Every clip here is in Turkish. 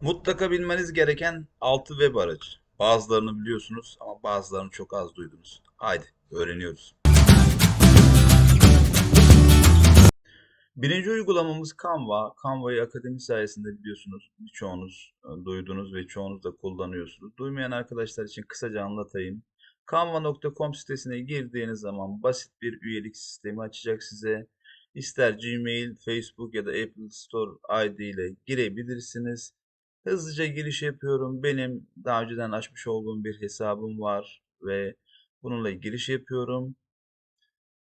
Mutlaka bilmeniz gereken 6 web aracı. Bazılarını biliyorsunuz ama bazılarını çok az duydunuz. Haydi öğreniyoruz. Birinci uygulamamız Canva. Canva'yı akademi sayesinde biliyorsunuz. Birçoğunuz e, duydunuz ve çoğunuz da kullanıyorsunuz. Duymayan arkadaşlar için kısaca anlatayım. Canva.com sitesine girdiğiniz zaman basit bir üyelik sistemi açacak size. İster Gmail, Facebook ya da Apple Store ID ile girebilirsiniz. Hızlıca giriş yapıyorum. Benim daha önceden açmış olduğum bir hesabım var ve bununla giriş yapıyorum.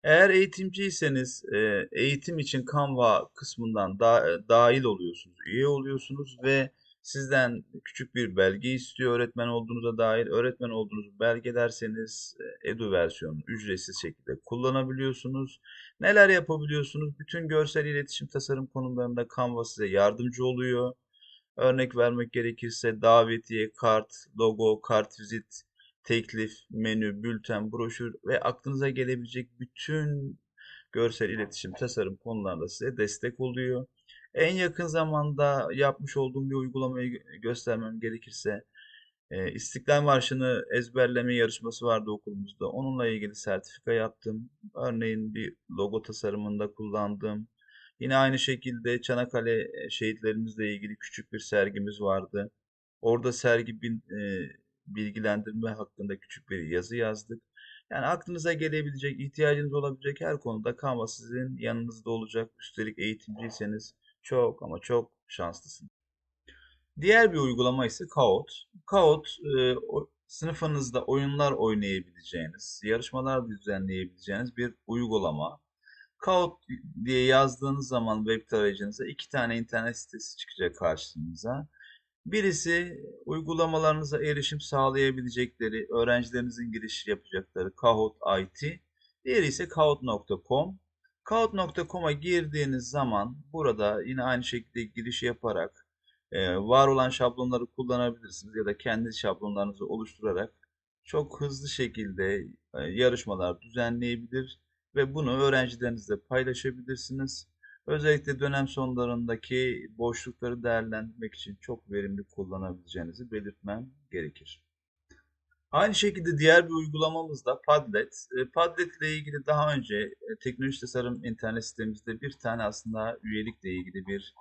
Eğer eğitimciyseniz e, eğitim için Canva kısmından da, dahil oluyorsunuz, üye oluyorsunuz ve sizden küçük bir belge istiyor öğretmen olduğunuza dair. Öğretmen olduğunuzu belgelerseniz e, Edu versiyonunu ücretsiz şekilde kullanabiliyorsunuz. Neler yapabiliyorsunuz? Bütün görsel iletişim tasarım konularında Canva size yardımcı oluyor. Örnek vermek gerekirse davetiye, kart, logo, kartvizit, teklif, menü, bülten, broşür ve aklınıza gelebilecek bütün görsel iletişim, tasarım konularında size destek oluyor. En yakın zamanda yapmış olduğum bir uygulamayı göstermem gerekirse e, İstiklal Marşı'nı ezberleme yarışması vardı okulumuzda. Onunla ilgili sertifika yaptım. Örneğin bir logo tasarımında kullandım. Yine aynı şekilde Çanakkale e, şehitlerimizle ilgili küçük bir sergimiz vardı. Orada sergi bin, e, bilgilendirme hakkında küçük bir yazı yazdık. Yani aklınıza gelebilecek, ihtiyacınız olabilecek her konuda Canva sizin yanınızda olacak. Üstelik eğitimciyseniz çok ama çok şanslısınız. Diğer bir uygulama ise Kahoot. Kahoot e, sınıfınızda oyunlar oynayabileceğiniz, yarışmalar düzenleyebileceğiniz bir uygulama. Kahoot diye yazdığınız zaman web tarayıcınıza iki tane internet sitesi çıkacak karşınıza. Birisi uygulamalarınıza erişim sağlayabilecekleri, öğrencilerinizin giriş yapacakları Kahoot IT. Diğeri ise kahoot.com. Kahoot.com'a girdiğiniz zaman burada yine aynı şekilde giriş yaparak e, var olan şablonları kullanabilirsiniz ya da kendi şablonlarınızı oluşturarak çok hızlı şekilde e, yarışmalar düzenleyebilir ve bunu öğrencilerinizle paylaşabilirsiniz. Özellikle dönem sonlarındaki boşlukları değerlendirmek için çok verimli kullanabileceğinizi belirtmem gerekir. Aynı şekilde diğer bir uygulamamız da Padlet. E, Padlet ile ilgili daha önce e, Teknoloji Tasarım internet sitemizde bir tane aslında üyelikle ilgili bir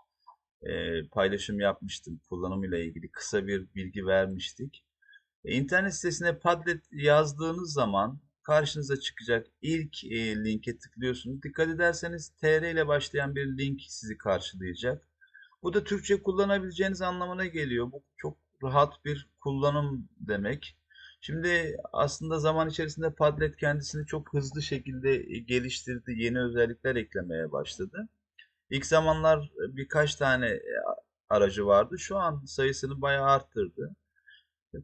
e, paylaşım yapmıştım. Kullanımıyla ilgili kısa bir bilgi vermiştik. E, İnternet sitesine Padlet yazdığınız zaman karşınıza çıkacak ilk e, linke tıklıyorsunuz. Dikkat ederseniz TR ile başlayan bir link sizi karşılayacak. Bu da Türkçe kullanabileceğiniz anlamına geliyor. Bu çok rahat bir kullanım demek. Şimdi aslında zaman içerisinde Padlet kendisini çok hızlı şekilde e, geliştirdi. Yeni özellikler eklemeye başladı. İlk zamanlar e, birkaç tane e, aracı vardı. Şu an sayısını bayağı arttırdı.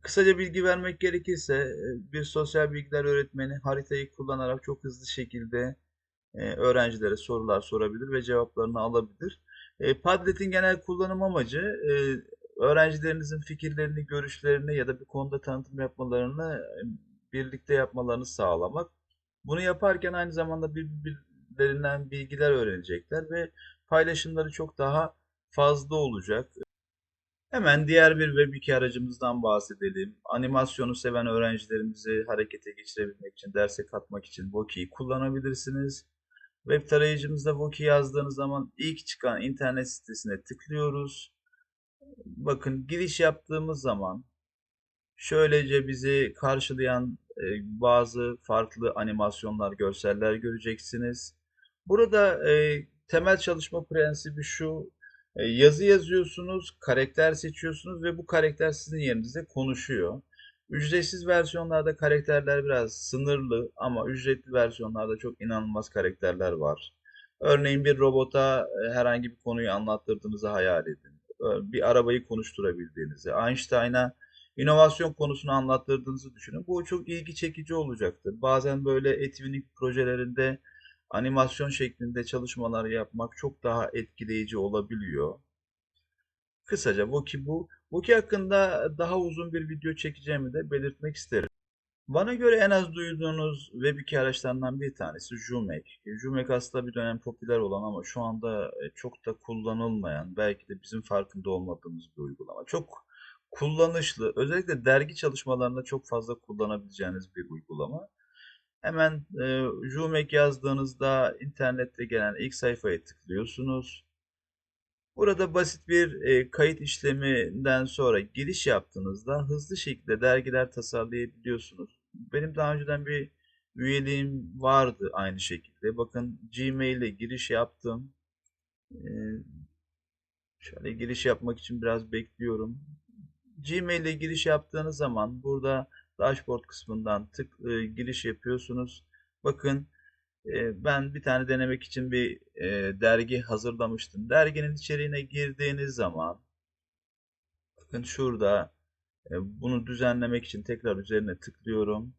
Kısaca bilgi vermek gerekirse e, bir sosyal bilgiler öğretmeni haritayı kullanarak çok hızlı şekilde e, öğrencilere sorular sorabilir ve cevaplarını alabilir. E, Padlet'in genel kullanım amacı öğrencilerinizin fikirlerini, görüşlerini ya da bir konuda tanıtım yapmalarını birlikte yapmalarını sağlamak. Bunu yaparken aynı zamanda birbirlerinden bilgiler öğrenecekler ve paylaşımları çok daha fazla olacak. Hemen diğer bir Web2 aracımızdan bahsedelim. Animasyonu seven öğrencilerimizi harekete geçirebilmek için, derse katmak için Voki'yi kullanabilirsiniz. Web tarayıcımızda Voki yazdığınız zaman ilk çıkan internet sitesine tıklıyoruz. Bakın giriş yaptığımız zaman şöylece bizi karşılayan e, bazı farklı animasyonlar, görseller göreceksiniz. Burada e, temel çalışma prensibi şu. E, yazı yazıyorsunuz, karakter seçiyorsunuz ve bu karakter sizin yerinizde konuşuyor. Ücretsiz versiyonlarda karakterler biraz sınırlı ama ücretli versiyonlarda çok inanılmaz karakterler var. Örneğin bir robota e, herhangi bir konuyu anlattırdığınızı hayal edin. Bir arabayı konuşturabildiğinizi, Einstein'a inovasyon konusunu anlattırdığınızı düşünün. Bu çok ilgi çekici olacaktır. Bazen böyle etkinlik projelerinde animasyon şeklinde çalışmalar yapmak çok daha etkileyici olabiliyor. Kısaca Voki bu. Voki hakkında daha uzun bir video çekeceğimi de belirtmek isterim. Bana göre en az duyduğunuz Web2 araçlarından bir tanesi Joomla. Joomla aslında bir dönem popüler olan ama şu anda e, çok da kullanılmayan, belki de bizim farkında olmadığımız bir uygulama. Çok kullanışlı, özellikle dergi çalışmalarında çok fazla kullanabileceğiniz bir uygulama. Hemen e, yazdığınızda internette gelen ilk sayfaya tıklıyorsunuz. Burada basit bir e, kayıt işleminden sonra giriş yaptığınızda hızlı şekilde dergiler tasarlayabiliyorsunuz. Benim daha önceden bir üyeliğim vardı aynı şekilde. Bakın Gmail ile giriş yaptım. E, şöyle giriş yapmak için biraz bekliyorum. Gmail ile giriş yaptığınız zaman burada dashboard kısmından tık e, giriş yapıyorsunuz. Bakın e, ben bir tane denemek için bir e, dergi hazırlamıştım. Derginin içeriğine girdiğiniz zaman bakın şurada e, bunu düzenlemek için tekrar üzerine tıklıyorum.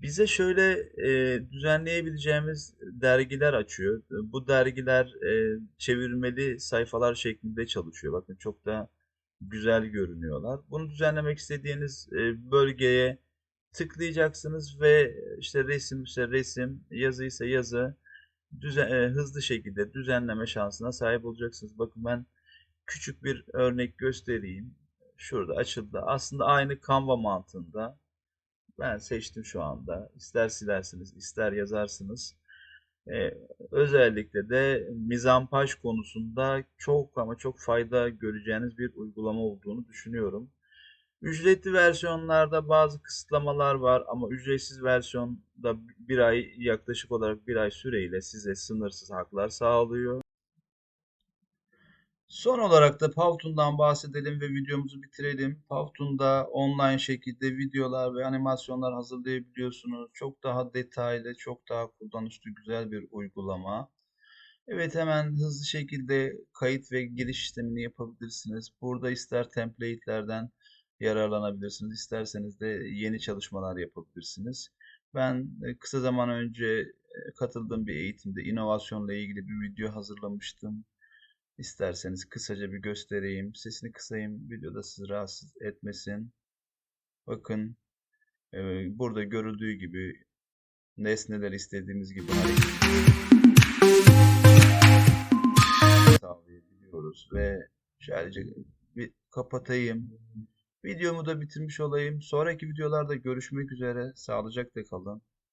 Bize şöyle e, düzenleyebileceğimiz dergiler açıyor. Bu dergiler e, çevirmeli sayfalar şeklinde çalışıyor. Bakın çok da güzel görünüyorlar. Bunu düzenlemek istediğiniz e, bölgeye tıklayacaksınız ve işte resim ise resim, yazı ise yazı düzen, e, hızlı şekilde düzenleme şansına sahip olacaksınız. Bakın ben küçük bir örnek göstereyim. Şurada açıldı. Aslında aynı Canva mantığında. Ben seçtim şu anda. İster silersiniz, ister yazarsınız. Ee, özellikle de mizampaj konusunda çok ama çok fayda göreceğiniz bir uygulama olduğunu düşünüyorum. Ücretli versiyonlarda bazı kısıtlamalar var ama ücretsiz versiyonda bir ay yaklaşık olarak bir ay süreyle size sınırsız haklar sağlıyor. Son olarak da Powtoon'dan bahsedelim ve videomuzu bitirelim. Powtoon'da online şekilde videolar ve animasyonlar hazırlayabiliyorsunuz. Çok daha detaylı, çok daha kullanışlı güzel bir uygulama. Evet hemen hızlı şekilde kayıt ve giriş işlemini yapabilirsiniz. Burada ister template'lerden yararlanabilirsiniz. İsterseniz de yeni çalışmalar yapabilirsiniz. Ben e, kısa zaman önce e, katıldığım bir eğitimde inovasyonla ilgili bir video hazırlamıştım. İsterseniz kısaca bir göstereyim. Sesini kısayım. Videoda sizi rahatsız etmesin. Bakın e, burada görüldüğü gibi nesneler istediğimiz gibi sağlayabiliyoruz ve şöylece bir kapatayım. Videomu da bitirmiş olayım. Sonraki videolarda görüşmek üzere. Sağlıcakla kalın.